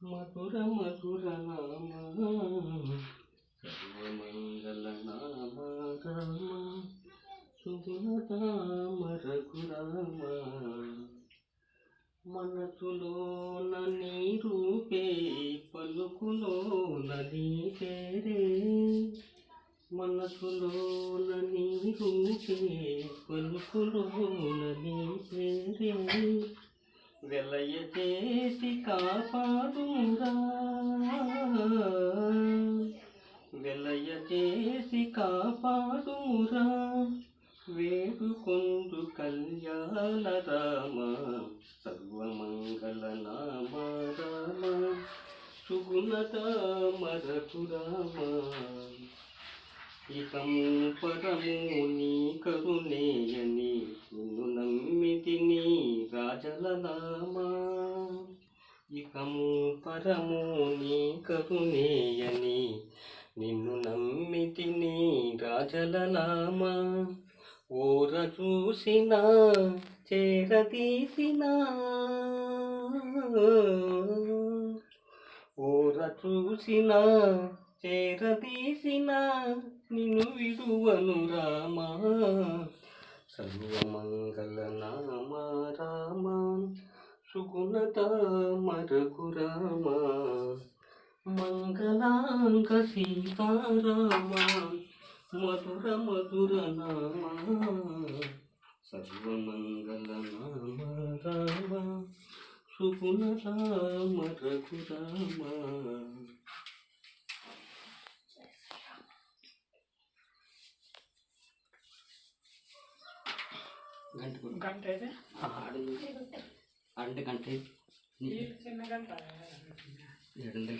మధుర మధుర నామ సర్వమంగళ నామ రామ శుభనామ రఘురామ మనసులోన నీ రూపే పలుకులోన నీ పేరే మనసులోన నీ రూపే పలుకులోన నీ పేరే వెలయ చేసి కాపాడురా. వెలయ చేసి కాపాడురా. వేడుకొందు కళ్యాణ రామ సర్వమంగళ నామ రామ సుగుణత మరపు రామ. ఇతం పరము నీ కరుణేయని నిన్ను నమ్మితిని రాజల నామా ఇకము పరము నీ కరుణేయని నిన్ను నమ్మితిని రాజల నామా ఓర చూసిన చేరదీసిన ఓర చూసిన చేరదీసిన నిన్ను విడువను రామా. సర్వమంగళ నామ సుగుణత మరగు రామ. మంగళాంగ సీతారామ. మధుర మధుర నామ. సర్వమంగళ నామ రామ. సుగుణత మరగు రామ. గంట. గంట అయితే? രണ്ട് കണ്ട് ഇടുന്നുണ്ട്